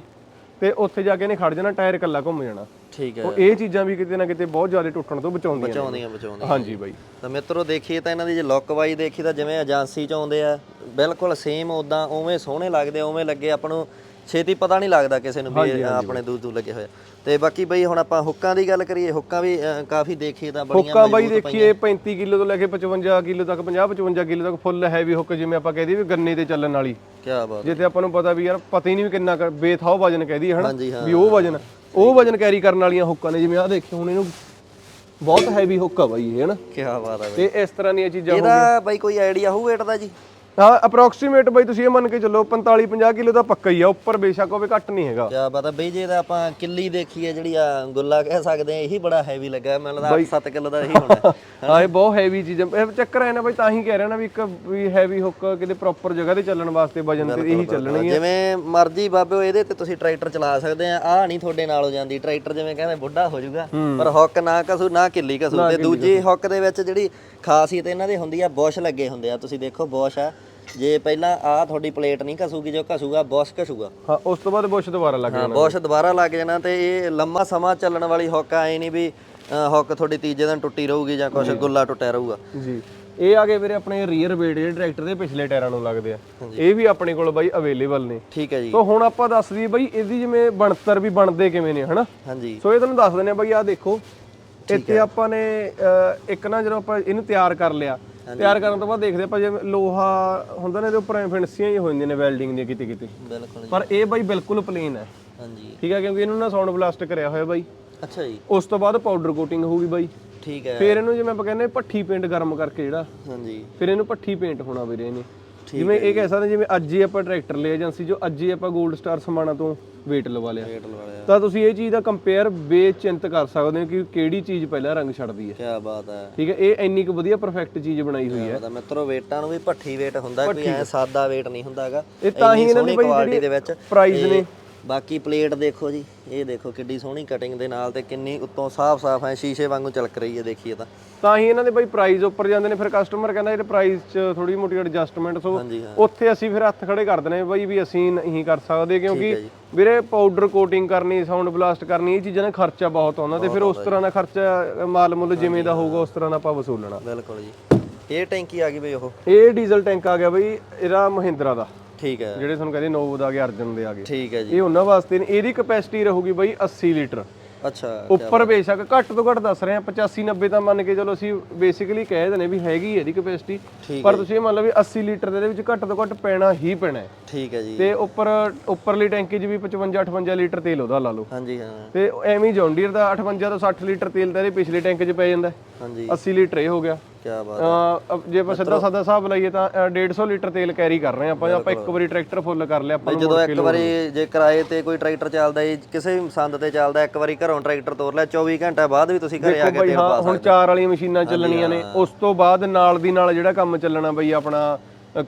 ਤੇ ਉੱਥੇ ਜਾ ਕੇ ਇਹਨੇ ਖੜ ਜਾਣਾ ਟਾਇਰ ਇਕੱਲਾ ਘੁੰਮ ਜਾਣਾ। ਠੀਕ ਹੈ। ਉਹ ਇਹ ਚੀਜ਼ਾਂ ਵੀ ਕਿਤੇ ਨਾ ਕਿਤੇ ਬਹੁਤ ਜ਼ਿਆਦਾ ਟੁੱਟਣ ਤੋਂ ਬਚਾਉਂਦੀਆਂ ਨੇ। ਬਚਾਉਂਦੀਆਂ ਬਚਾਉਂਦੀਆਂ। ਹਾਂਜੀ ਬਾਈ। ਤਾਂ ਮਿੱਤਰੋ ਦੇਖੀਏ ਤਾਂ ਇਹਨਾਂ ਦੀ ਜੇ ਲੁੱਕ ਵਾਈ ਦੇਖੀ ਤਾਂ ਜਿਵੇਂ ਏਜੰਸੀ ਚ ਆਉਂਦੇ ਆ ਬਿਲਕੁਲ ਸੇਮ ਉਦਾਂ ਉਵੇਂ ਸੋਹਣੇ ਲੱਗਦੇ ਆ, ਉਵੇਂ ਲੱਗੇ ਆਪਾਂ ਨੂੰ ਛੇਤੀ ਪਤਾ ਨਹੀਂ ਲੱਗਦਾ ਕਿਸੇ ਨੂੰ ਵੀ ਇਹ ਆਪਣੇ ਦੂਰ ਦੂਰ ਲੱਗੇ ਹੋਏ ਆ। ਤੇ ਬਾਕੀ ਬਈ ਹੁਣ ਆਪਾਂ ਹੁੱਕਾਂ ਦੀ ਗੱਲ ਕਰੀਏ ਹੁੱਕਾਂ ਵੀ ਕਾਫੀ ਦੇਖੀਏ ਤਾਂ ਬੜੀਆਂ ਹੁੱਕਾਂ ਬਾਈ ਦੇਖੀਏ 35 ਕਿਲੋ ਤੋਂ ਲੈ ਕੇ 55 ਕਿਲੋ ਤੱਕ 50 55 ਕਿਲੋ ਤੱਕ ਫੁੱਲ ਹੈਵੀ ਹੁੱਕ ਜਿਵੇਂ ਆਪਾਂ ਕਹਦੇ ਵੀ ਗੰਨੇ ਤੇ ਚੱਲਣ ਵਾਲੀ। ਕੀ ਬਾਤ ਜਿੱਥੇ ਆਪਾਂ ਨੂੰ ਪਤਾ ਵੀ ਯਾਰ ਪਤਾ ਹੀ ਨਹੀਂ ਵੀ ਕਿੰਨਾ ਕੁ ਬੇਥਾਓ ਵਜਨ ਕਹਦੀ ਹਨਾ? ਹਾਂਜੀ ਹਾਂ। ਵੀ ਉਹ ਵਜਨ ਉਹ ਵਜਨ ਕੈਰੀ ਕਰਨ ਵਾਲੀਆਂ ਹੁੱਕਾਂ ਨੇ ਜਿਵੇਂ ਆਹ ਦੇਖਿਓ ਹੁਣ ਇਹਨੂੰ ਬਹੁਤ ਹੈਵੀ ਹੁੱਕ ਆ ਬਾਈ ਇਹ ਹਨਾ? ਕੀ ਬਾਤ ਆ ਬਈ। ਤੇ ਇਸ ਤਰ੍ਹਾਂ ਦੀਆਂ ਚੀਜ਼ਾਂ ਇਹਦਾ ਬਾਈ ਕੋਈ ਆਈਡੀਆ ਹੋਊ weight ਦਾ ਜੀ? ਹਾਂ ਅਪਰੋਕਸੀਮੇਟ ਬਾਈ ਤੁਸੀਂ ਇਹ ਮੰਨ ਕੇ ਚੱਲੋ 45 50 ਕਿਲੋ ਦਾ ਪੱਕਾ ਹੀ ਆ ਉੱਪਰ ਬੇਸ਼ੱਕ ਹੋਵੇ ਘੱਟ ਨਹੀਂ ਹੈਗਾ। ਕੀ ਬਾਤ ਆ ਬਈ ਜੇ ਤਾਂ ਆਪਾਂ ਕਿੱਲੀ ਦੇਖੀਏ ਜਿਹੜੀ ਆ ਗੁੱਲਾ ਕਹਿ ਸਕਦੇ ਆ ਇਹੀ ਬੜਾ ਹੈਵੀ ਲੱਗਾ ਮੈਨੂੰ ਲੱਗਦਾ 7 ਕਿਲੋ ਦਾ ਇਹੀ ਹੋਣਾ। ਹਾਂ ਇਹ ਬਹੁਤ ਹੈਵੀ ਚੀਜ਼ ਹੈ ਇਹ ਚੱਕਰ ਹੈ ਨਾ ਬਾਈ ਤਾਂ ਹੀ ਕਹਿ ਰਿਹਾ ਨਾ ਵੀ ਇੱਕ ਵੀ ਹੈਵੀ ਹੁੱਕ ਕਿਤੇ ਪ੍ਰੋਪਰ ਜਗ੍ਹਾ ਤੇ ਚੱਲਣ ਵਾਸਤੇ ਵਜਨ ਤੇ ਇਹੀ ਚੱਲਣੀ ਹੈ ਜਿਵੇਂ ਮਰਜ਼ੀ ਬਾਬਿਓ ਇਹਦੇ ਤੇ ਤੁਸੀਂ ਟਰੈਕਟਰ ਚਲਾ ਸਕਦੇ ਆ ਆ ਨਹੀਂ ਤੁਹਾਡੇ ਨਾਲ ਹੋ ਜਾਂਦੀ। ਟਰੈਕਟਰ ਜਿਵੇਂ ਕਹਿੰਦੇ ਬੁੱਢਾ ਹੋ ਜਾਊਗਾ। ਪਰ ਹੁੱਕ ਨਾ ਕਸੂ ਨਾ ਕਿੱਲੀ ਕਸੂ। ਤੇ ਦੂਜੀ ਹੁੱਕ ਦੇ ਵਿੱਚ ਜਿਹੜੀ ਖਾਸੀਅਤ ਇਹਨਾਂ ਦੀ ਹੁੰਦੀ ਆ ਬੁਸ਼ ਲੱਗੇ ਹੁੰਦੇ ਆ। ਤੁਸੀਂ ਦੇਖੋ ਬੁਸ਼ ਆ। ਜੇ ਪਹਿਲਾਂ ਆ ਤੁਹਾਡੀ ਪਲੇਟ ਨਹੀਂ ਘਸੂਗੀ ਜੋ ਘਸੂਗਾ ਬੋਸ਼ ਘਸੂਗਾ। ਹਾਂ ਉਸ ਤੋਂ ਬਾਅਦ ਬੁਸ਼ ਦੁਬਾਰਾ ਲੱਗ ਹਾਂ ਜਾਣਾ ਬੋਸ਼ ਦੁਬਾਰਾ ਲੱਗ ਜਾਣਾ ਤੇ ਇਹ ਲੰਮਾ ਸਮਾਂ ਚੱਲਣ ਵਾਲੀ ਹੁੱਕ ਆਏ ਨਹੀਂ ਵੀ ਅ, ਹੁੱਕ ਤੁਹਾਡੀ ਤੀਜੇ ਦਿਨ ਟੁੱਟੀ ਰਹੂਗੀ ਜਾਂ ਕੁਝ ਗੁੱਲਾ ਟੁੱਟਿਆ ਰਹੂਗਾ। ਜੀ। ਇਹ ਆ ਗਏ ਵੀਰੇ ਆਪਣੇ ਰੀਅਰ ਵੇਟ ਜਿਹੜੇ ਟਰੈਕਟਰ ਦੇ ਪਿਛਲੇ ਟਾਇਰਾਂ ਨੂੰ ਲੱਗਦੇ ਆ। ਇਹ ਵੀ ਆਪਣੇ ਕੋਲ ਬਾਈ ਅਵੇਲੇਬਲ ਨੇ। ਠੀਕ ਹੈ ਜੀ। ਸੋ ਹੁਣ ਆਪਾਂ ਦੱਸ ਦਈਏ ਬਾਈ ਇਹਦੀ ਜਿਵੇਂ ਬਣਤਰ ਵੀ ਬਣਦੇ ਕਿਵੇਂ ਨੇ ਹਨਾ? ਹਾਂਜੀ। ਸੋ ਇਹ ਤੁਹਾਨੂੰ ਦੱਸ ਦਿੰਦੇ ਆ ਬਾਈ ਆਹ ਦੇਖੋ ਇੱਥੇ ਆਪਾਂ ਨੇ ਅਹ, ਇੱਕ ਨਾ ਜਦੋਂ ਆਪਾਂ ਇਹਨੂੰ ਤਿਆਰ ਕਰ ਲਿਆ ਤਿਆਰ ਕਰਨ ਤੋਂ ਬਾਅਦ ਦੇਖਦੇ ਆਪਾਂ ਜਿਵੇਂ ਲੋਹਾ ਹੁੰਦਾ ਨਾ ਇਹਦੇ ਉੱਪਰ ਐਂ ਫਿਨਸੀਆਂ ਹੀ ਹੋ ਜਾਂਦੀਆਂ ਨੇ ਵੈਲਡਿੰਗ ਦੀਆਂ ਕਿਤੇ ਕਿਤੇ। ਬਿਲਕੁਲ ਪਰ ਇਹ ਬਾਈ ਬਿਲਕੁਲ ਪਲੇਨ ਹੈ। ਹਾਂਜੀ। ਠੀਕ ਹੈ ਕਿਉਂਕਿ ਇਹਨੂੰ ਨਾ ਸਾਊਂਡ ਬਲਾਸਟ ਕਰਿਆ ਹੋਇਆ ਬਾਈ। ਅੱਛਾ ਜੀ। ਉਸ ਤੋਂ ਬਾਅਦ ਪਾਊਡਰ ਕੋਟਿੰਗ ਹੋਊਗੀ ਬਾਈ। ਠੀਕ ਹੈ। ਫਿਰ ਇਹਨੂੰ ਜਿਵੇਂ ਆਪਾਂ ਕਹਿੰਦੇ ਭੱਠੀ ਪੇਂਟ ਗਰਮ ਕਰਕੇ ਜਿਹੜਾ ਹਾਂਜੀ। ਫਿਰ ਇਹਨੂੰ ਭੱਠੀ ਪੇਂਟ ਹੋਣਾ ਵੀਰੇ ਇਹਨੇ। ਜਿਵੇਂ ਇਹ ਕਹਿ ਸਕਦੇ ਜਿਵੇਂ ਅੱਜ ਹੀ ਆਪਾਂ ਟਰੈਕਟਰ ਲਿਆ ਏਜੰਸੀ ਜੋ ਅੱਜ ਹੀ ਆਪਾਂ 골ਡ ਸਟਾਰ ਸਮਾਣਾ ਤੋਂ ਵੇਟ ਲਵਾ ਲਿਆ। ਰੇਟ ਤਾਂ ਤੁਸੀਂ ਇਹ ਚੀਜ਼ ਦਾ ਕੰਪੇਅਰ ਬੇਚਿੰਤ ਕਰ ਸਕਦੇ ਹੋ ਕਿ ਕਿਹੜੀ ਚੀਜ਼ ਪਹਿਲਾਂ ਰੰਗ ਛੱਡਦੀ ਹੈ। ਕੀ ਬਾਤ ਹੈ। ਠੀਕ ਹੈ ਇਹ ਇੰਨੀ ਕੁ ਵਧੀਆ ਪਰਫੈਕਟ ਚੀਜ਼ ਬਣਾਈ ਹੋਈ ਹੈ। ਪਤਾ ਮਿੱਤਰੋ ਵੇਟਾਂ ਨੂੰ ਵੀ ਭੱਠੀ ਵੇਟ ਹੁੰਦਾ ਕੋਈ ਐ ਸਾਦਾ ਵੇਟ ਨਹੀਂ ਹੁੰਦਾ ਹੈਗਾ। ਇਹ ਤਾਂ ਹੀ ਇਹਨਾਂ ਦੀ ਬਈ ਕੁਆਲਿਟੀ ਜਿਹੜੀ ਦੇ ਵਿੱਚ ਪ੍ਰਾਈਸ ਤੇ ਨੇ। ਬਾਕੀ ਪਲੇਟ ਦੇਖੋ ਜੀ ਇਹ ਦੇਖੋ ਕਿੱਡੀ ਸੋਹਣੀ ਕਟਿੰਗ ਦੇ ਨਾਲ ਤੇ ਕਿੰਨੀ ਉੱਤੋਂ ਸਾਫ਼-ਸਾਫ਼ ਐ ਸ਼ੀਸ਼ੇ ਵਾਂਗੂ ਚਲਕ ਰਹੀ ਹੈ ਦੇਖੀਏ ਤਾਂ। ਤਾਂ ਹੀ ਇਹਨਾਂ ਦੇ ਬਈ ਪ੍ਰਾਈਸ ਉੱਪਰ ਜਾਂਦੇ ਨੇ ਫਿਰ ਕਸਟਮਰ ਕਹਿੰਦਾ ਇਹਦੇ ਪ੍ਰਾਈਸ 'ਚ ਥੋੜੀ ਮੋਟੀ ਐਡਜਸਟਮੈਂਟ ਸੋ ਹਾਂ। ਉੱਥੇ ਅਸੀਂ ਫਿਰ ਹੱਥ ਖੜੇ ਕਰ ਹਾਂ ਬਈ ਵੀ ਅਸੀਂ ਨਹੀਂ ਕਰ ਸਕਦੇ ਕਿਉਂਕਿ ਹੈ। ਵੀਰੇ ਪਾਊਡਰ ਕੋਟਿੰਗ ਕਰਨੀ ਸਾਊਂਡ ਬਲਾਸਟ ਕਰਨੀ ਇਹ ਚੀਜ਼ਾਂ ਦਾ ਖਰਚਾ ਬਹੁਤ ਆਉਂਦਾ ਤੇ ਫਿਰ ਉਸ ਤਰ੍ਹਾਂ ਦਾ ਖਰਚਾ ਮਾਲ ਮੁੱਲ ਜਿਵੇਂ ਦਾ ਹੋਊਗਾ ਉਸ ਤਰ੍ਹਾਂ ਦਾ ਆਪਾਂ ਵਸੂਲਣਾ। ਬਿਲਕੁਲ ਜੀ। ਇਹ ਟੈਂਕੀ ਆ ਗਈ ਬਈ ਉਹ। ਇਹ ਡੀਜ਼ਲ ਟੈਂਕ ਆ ਗਿਆ ਬਈ ਇਹਦਾ ਮਹਿੰਦਰਾ ਦਾ। ਠੀਕ ਹੈ। ਜਿਹੜੇ ਤੁਹਾਨੂੰ ਕਹਿੰਦੇ ਨੋਵ ਆ ਗਿਆ ਅਰਜਨ ਦੇ ਆ ਗਏ। ਠੀਕ ਹੈ ਜੀ। ਇਹ ਉਹਨਾਂ ਵਾਸਤੇ ਨੇ ਇਹਦੀ ਕਪੈਸਿਟੀ ਰਹੂਗੀ ਬਈ 80 ਲੀਟਰ। ਅੱਛਾ ਉੱਪਰ ਬੇਸ਼ੱਕ ਘੱਟ ਤੋਂ ਘੱਟ ਦੱਸ ਰਹੇ ਆ 85 90 ਤਾਂ ਮੰਨ ਕੇ ਚਲੋ ਅਸੀਂ ਬੇਸਿਕਲੀ ਕਹਿ ਦਿੰਦੇ ਵੀ ਹੈਗੀ ਹੈ ਇਹਦੀ ਕਪੈਸਿਟੀ ਪਰ ਤੁਸੀਂ ਇਹ ਮੰਨ ਲਓ ਵੀ 80 ਲੀਟਰ ਦੇ ਵਿੱਚ ਘੱਟ ਤੋਂ ਘੱਟ ਪੈਣਾ ਹੀ ਪੈਣਾ ਠੀਕ ਹੈ ਜੀ। ਤੇ ਉੱਪਰ ਉੱਪਰਲੀ ਟੈਂਕੀ 'ਚ ਵੀ 55 58 ਲੀਟਰ ਤੇਲ ਉਹਦਾ ਲਾ ਲਓ। ਹਾਂਜੀ ਹਾਂ। ਤੇ ਐਵੇਂ ਜੌਂਡੀਅਰ ਦਾ 58 ਤੋਂ 60 ਲੀਟਰ ਤੇਲ ਤਾਂ ਇਹਦੇ ਪਿਛਲੇ ਟੈਂਕ 'ਚ ਪੈ ਜਾਂਦਾ। ਹਾਂਜੀ। 80 ਲੀਟਰ ਇਹ ਹੋ ਗਿਆ। ਕੀ ਬਾਤ ਜੇ ਆਪਾਂ ਸਿੱਧਾ ਸਾਦਾ ਹਿਸਾਬ ਲਾਈਏ ਤਾਂ ਅਹ 150 ਲੀਟਰ ਤੇਲ ਕੈਰੀ ਕਰ ਰਹੇ ਆਪਾਂ ਆਪਾਂ ਇੱਕ ਵਾਰੀ ਟਰੈਕਟਰ ਫੁੱਲ ਕਰ ਲਿਆ ਆਪਾਂ ਜਦੋਂ ਇੱਕ ਵਾਰੀ ਜੇ ਕਿਰਾਏ ਤੇ ਕੋਈ ਟਰੈਕਟਰ ਚੱਲਦਾ ਏ ਕਿਸੇ ਵੀ ਸੰਦ ਤੇ ਚੱਲਦਾ ਇੱਕ ਵਾਰੀ ਘਰੋਂ ਟਰੈਕਟਰ ਤੋਰ ਲਿਆ 24 ਘੰਟੇ ਬਾਅਦ ਵੀ ਤੁਸੀਂ ਘਰੇ ਆ ਕੇ ਤੇਲ ਹਾਂ ਪਾ ਹੁਣ ਚਾਰ ਵਾਲੀਆਂ ਮਸ਼ੀਨਾਂ ਚੱਲਣੀਆਂ ਨੇ ਉਸ ਤੋਂ ਬਾਅਦ ਨਾਲ ਦੀ ਨਾਲ ਜਿਹੜਾ ਕੰਮ ਚੱਲਣਾ ਬਈ ਆਪਣਾ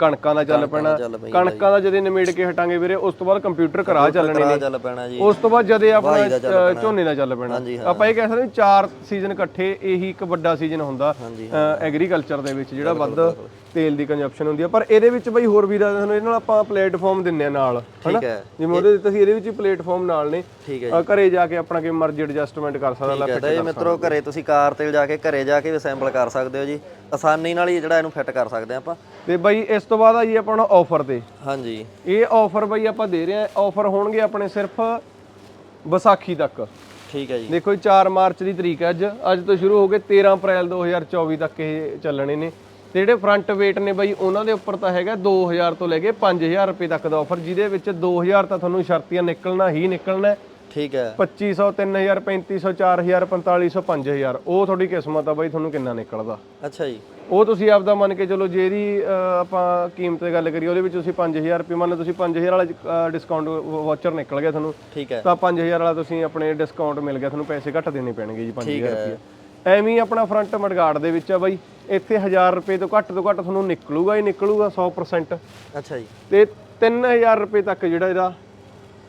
ਕਣਕਾਂ ਦਾ ਚੱਲ ਪੈਣਾ। ਕਣਕਾਂ ਦਾ ਜਦੇ ਨਿਮੇੜ ਕੇ ਹਟਾਂਗੇ ਵੀਰੇ ਉਸ ਤੋਂ ਬਾਅਦ ਕੰਪਿਊਟਰ ਕਰਾ ਚੱਲਣੇ ਨੇ। ਉਸ ਤੋਂ ਬਾਅਦ ਜਦੇ ਆਪਣਾ ਝੋਨੇ ਦਾ ਚੱਲ ਪੈਣਾ। ਆਪਾਂ ਇਹ ਕਹਿ ਸਕਦੇ ਚਾਰ ਸੀਜ਼ਨ ਇਕੱਠੇ ਇਹੀ ਇੱਕ ਵੱਡਾ ਸੀਜ਼ਨ ਹੁੰਦਾ ਐਗਰੀਕਲਚਰ ਦੇ ਵਿੱਚ ਜਿਹੜਾ ਵੱਧ ਤੇਲ ਦੀ ਕੰਜਪਸ਼ਨ ਹੁੰਦੀ ਆ। ਪਰ ਇਹਦੇ ਵਿੱਚ ਬਈ ਹੋਰ ਵੀ ਤੁਹਾਨੂੰ ਇਹਦੇ ਨਾਲ ਆਪਾਂ ਪਲੇਟਫਾਰਮ ਦਿੰਨੇ ਆ ਨਾਲ ਹਨਾ? ਠੀਕ ਹੈ। ਜਿਵੇਂ ਉਹਦੇ ਦਿੱਤੇ ਸੀ ਇਹਦੇ ਵਿੱਚ ਪਲੇਟਫਾਰਮ ਨਾਲ ਨੇ। ਠੀਕ ਹੈ ਅ, ਘਰੇ ਜਾ ਕੇ ਆਪਣਾ ਕਿ ਮਰਜ਼ੀ ਐਡਜਸਟਮੈਂਟ ਕਰ ਸਕਦਾ ਲਾ ਤਾਂ ਇਹ ਮਿੱਤਰੋ ਘਰੇ ਤੁਸੀਂ ਕਾਰ ਤੇ ਜਾ ਕੇ ਘਰੇ ਜਾ ਕੇ ਵੀ ਅਸੈਂਬਲ ਕਰ ਸਕਦੇ ਹੋ ਜੀ। ਆਸਾਨੀ ਨਾਲ ਹੀ ਜਿਹੜਾ ਇਹਨੂੰ ਫਿੱਟ ਕਰ ਸਕਦੇ ਆਪਾਂ। ਤੇ ਬਾਈ ਇਸ ਤੋਂ ਬਾਅਦ ਆਈਏ ਆਪਣਾ ਆਫਰ ਤੇ। ਹਾਂਜੀ। ਇਹ ਆਫਰ ਬਾਈ ਆਪਾਂ ਦੇ ਰਹੇ ਆ। ਆਫਰ ਹੋਣਗੇ ਆਪਣੇ ਸਿਰਫ ਵਿਸਾਖੀ ਤੱਕ। ਠੀਕ ਹੈ ਜੀ। ਦੇਖੋ ਜੀ 4 ਮਾਰਚ ਦੀ ਤਰੀਕ ਹੈ ਅੱਜ। ਅੱਜ ਤੋਂ ਸ਼ੁਰੂ ਹੋ ਕੇ 13 ਅਪ੍ਰੈਲ 2024 ਤੱਕ ਇਹ ਚੱਲਣੇ ਨੇ। ਤੇ ਜਿਹੜੇ ਫਰੰਟ ਵੇਟ ਨੇ ਬਾਈ ਉਹਨਾਂ ਦੇ ਉੱਪਰ ਤਾਂ ਹੈਗਾ 2000 ਤੋਂ ਲੈ ਕੇ 5000 ਰੁਪਏ ਤੱਕ ਦਾ ਆਫਰ ਜਿਹਦੇ ਵਿੱਚ 2000 ਤਾਂ ਤੁਹਾਨੂੰ ਸ਼ਰਤੀਆਂ ਨਿਕਲਣਾ ਹੀ ਨਿਕਲਣਾ। ਠੀਕ ਹੈ। 2500 3000 3500 4000 4500 5000 ਉਹ ਤੁਹਾਡੀ ਕਿਸਮਤ ਆ ਬਾਈ ਤੁਹਾਨੂੰ ਕਿੰਨਾ ਨਿਕਲਦਾ। ਅੱਛਾ ਜੀ। ਉਹ ਤੁਸੀਂ ਆਪਦਾ ਮੰਨ ਕੇ ਚਲੋ ਜੇ ਇਹਦੀ ਅਹ, ਆਪਾਂ ਕੀਮਤ ਦੀ ਗੱਲ ਕਰੀਏ ਉਹਦੇ ਵਿੱਚ ਤੁਸੀਂ 5000 ਰੁਪਏ ਮੰਨ ਲਓ ਤੁਸੀਂ 5000 ਵਾਲਾ ਡਿਸਕਾਊਂਟ ਵਾਚਰ ਨਿਕਲ ਗਿਆ ਤੁਹਾਨੂੰ। ਠੀਕ ਹੈ। ਤਾਂ 5000 ਵਾਲਾ ਤੁਸੀਂ ਆਪਣੇ ਡਿਸਕਾਊਂਟ ਮਿਲ ਗਿਆ ਤੁਹਾਨੂੰ ਪੈਸੇ ਘੱਟ ਦੇਣੇ ਪੈਣਗੇ ਜੀ 5000 ਰੁਪਏ। ਐਵੇਂ ਹੀ ਆਪਣਾ ਫਰੰਟ ਮਡਗਾਰਡ ਦੇ ਵਿੱਚ ਆ ਬਾਈ। ਇੱਥੇ 1000 ਰੁਪਏ ਤੋਂ ਘੱਟ ਤੋਂ ਘੱਟ ਤੁਹਾਨੂੰ ਨਿਕਲੂਗਾ ਹੀ ਨਿਕਲੂਗਾ 100% ਅੱਛਾ ਜੀ। ਤੇ 3000 ਰੁਪਏ ਤੱਕ ਜਿਹੜਾ ਇਹਦਾ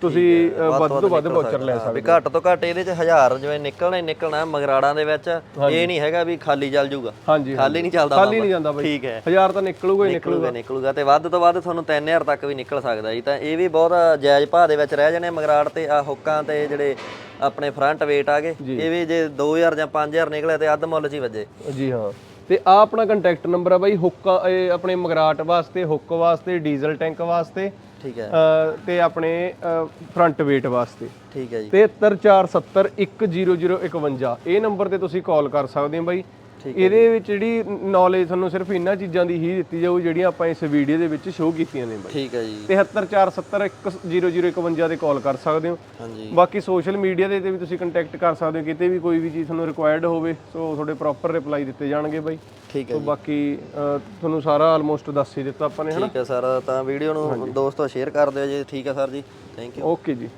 ਤੁਸੀਂ ਵੱਧ ਤੋਂ ਵੱਧ ਵਾਚਰ ਲੈ ਸਕਦੇ ਵੀ ਘੱਟ ਤੋਂ ਘੱਟ ਇਹਦੇ ਚ ਹਜ਼ਾਰ ਜਿਵੇਂ ਨਿਕਲਣਾ ਹੀ ਨਿਕਲਣਾ ਹੈ ਮਗਰਾੜਾਂ ਦੇ ਵਿੱਚ ਇਹ ਨਹੀਂ ਹੈਗਾ ਵੀ ਖਾਲੀ ਚੱਲ ਜੂਗਾ ਖਾਲੀ ਨਹੀਂ ਚੱਲਦਾ ਖਾਲੀ। ਨਹੀਂ ਜਾਂਦਾ ਬਾਈ। ਠੀਕ ਹੈ। 1000 ਤਾਂ ਨਿਕਲੂਗਾ ਹੀ ਨਿਕਲੂਗਾ ਨਿਕਲੂਗਾ। ਤੇ ਵੱਧ ਤੋਂ ਵੱਧ ਤੁਹਾਨੂੰ 3000 ਤੱਕ ਵੀ ਨਿਕਲ ਸਕਦਾ ਜੀ। ਤਾਂ ਇਹ ਵੀ ਬਹੁਤ ਜਾਇਜ਼ ਭਾਅ ਦੇ ਵਿੱਚ ਰਹਿ ਜਾਣੇ ਮਗਰਾੜ ਤੇ ਆ ਹੁੱਕਾਂ ਤੇ ਜਿਹੜੇ ਆਪਣੇ ਫਰੰਟ ਵੇਟ ਆ ਗਏ ਇਹ ਵੀ ਜੇ 2000 ਜਾਂ 5000 ਨਿਕਲੇ ਤੇ ਅੱਧ ਮੁੱਲ 'ਚ ਹੀ ਵੱਜੇ। ਜੀ ਹਾਂ। ਤੇ ਆ ਆਪਣਾ ਕੰਟੈਕਟ ਨੰਬਰ ਆ ਬਾਈ ਹੁੱਕ ਇਹ ਆਪਣੇ ਮਗਰਾਟ ਵਾਸਤੇ ਹੁੱਕ ਵਾਸਤੇ ਡੀਜ਼ਲ ਟੈਂਕ ਵਾਸਤੇ। ਠੀਕ ਹੈ। ਤੇ ਆਪਣੇ ਫਰੰਟ ਵੇਟ ਵਾਸਤੇ। ਠੀਕ ਹੈ ਜੀ। 7347100051 ਇਹ ਨੰਬਰ ਤੇ ਤੁਸੀਂ ਕਾਲ ਕਰ ਸਕਦੇ ਹੋ ਬਾਈ। ਇਹਦੇ ਵਿੱਚ ਜਿਹੜੀ ਨੌਲੇਜ ਤੁਹਾਨੂੰ ਸਿਰਫ ਇਹਨਾਂ ਚੀਜ਼ਾਂ ਦੀ ਹੀ ਦਿੱਤੀ ਜਾਊ ਜਿਹੜੀਆਂ ਆਪਾਂ ਇਸ ਵੀਡੀਓ ਦੇ ਵਿੱਚ ਸ਼ੋਅ ਕੀਤੀਆਂ ਨੇ ਬਾਈ। ਠੀਕ ਹੈ ਜੀ। 7347100051 ਤੇ ਕਾਲ ਕਰ ਸਕਦੇ ਹੋ। ਹਾਂਜੀ। ਬਾਕੀ ਸੋਸ਼ਲ ਮੀਡੀਆ ਦੇ ਤੇ ਵੀ ਤੁਸੀਂ ਕੰਟੈਕਟ ਕਰ ਸਕਦੇ ਹੋ ਕਿਤੇ ਵੀ ਕੋਈ ਵੀ ਚੀਜ਼ ਤੁਹਾਨੂੰ ਰਿਕੁਆਇਰਡ ਹੋਵੇ ਸੋ ਤੁਹਾਡੇ ਪ੍ਰੋਪਰ ਰਿਪਲਾਈ ਦਿੱਤੇ ਜਾਣਗੇ ਬਾਈ। ਠੀਕ ਹੈ ਸੋ ਬਾਕੀ ਤੁਹਾਨੂੰ ਸਾਰਾ ਆਲਮੋਸਟ ਦੱਸ ਹੀ ਦਿੱਤਾ ਆਪਾਂ ਨੇ ਹਨਾ? ਠੀਕ ਹੈ ਸਰ ਤਾਂ ਵੀਡੀਓ ਨੂੰ ਦੋਸਤੋ ਸ਼ੇਅਰ ਕਰ ਦਿਓ ਜੀ। ਠੀਕ ਹੈ ਸਰ ਜੀ। ਥੈਂਕ ਯੂ ਓਕੇ ਜੀ।